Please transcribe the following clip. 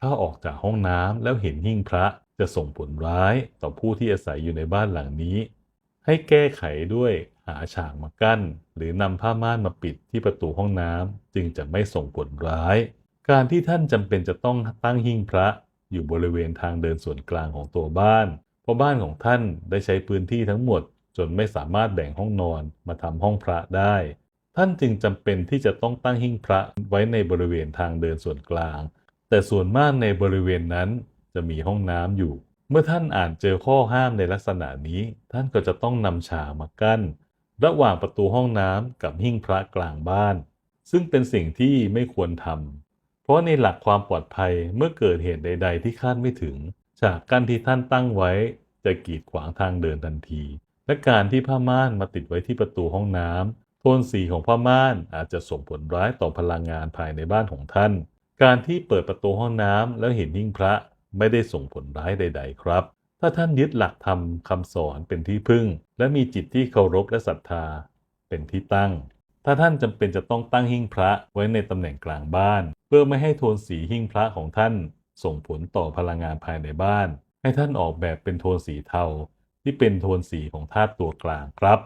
ถ้าออกจากห้องน้ำแล้วเห็นหิ้งพระจะส่งผลร้ายต่อผู้ที่อาศัยอยู่ในบ้านหลังนี้ ให้แก้ไขด้วยหาฉากมากั้น หรือนำผ้าม่านมาปิดที่ประตูห้องน้ำจึงจะไม่ส่งผลร้าย การที่ท่านจำเป็นจะต้องตั้งหิ้งพระอยู่บริเวณทางเดินส่วนกลางของตัวบ้าน เพราะบ้านของท่านได้ใช้พื้นที่ทั้งหมด จนไม่สามารถแบ่งห้องนอนมาทำห้องพระได้ ท่านจึงจำเป็นที่จะต้องตั้งหิ้งพระไว้ในบริเวณทางเดินส่วนกลาง แต่ส่วนมากในบริเวณนั้นจะมีห้องน้ำอยู่ เมื่อท่านอ่านเจอข้อห้ามในลักษณะนี้ ท่านก็จะต้องนำฉามากั้น ระหว่างประตูห้องน้ำกับหิ้งพระกลางบ้าน ซึ่งเป็นสิ่งที่ไม่ควรทำเพราะในหลักความปลอดภัยเมื่อเกิดเหตุใด ๆ ที่คาดไม่ถึง ฉากกั้นที่ท่านตั้งไว้ จะกีดขวางทางเดินทันที และการที่ผ้าม่านมาติดไว้ที่ประตูห้องน้ำโทนสีของผ้าม่านอาจจะส่งผลร้ายต่อพลังงานภายในบ้านของท่าน การที่เปิดประตูห้องน้ำแล้วเห็นหิ้งพระไม่ได้ส่งผลร้ายใด ๆ ครับ ถ้าท่านยึดหลักธรรมคำสอนเป็นที่พึ่ง และมีจิตที่เคารพและศรัทธาเป็นที่ตั้ง ถ้าท่านจำเป็นจะต้องตั้งหิ้งพระไว้ในตำแหน่งกลางบ้าน เพื่อไม่ให้โทนสีหิ้งพระของท่าน ส่งผลต่อพลังงานภายในบ้าน ให้ท่านออกแบบเป็นโทนสีเทาที่เป็นโทนสีของธาตุตัวกลางครับ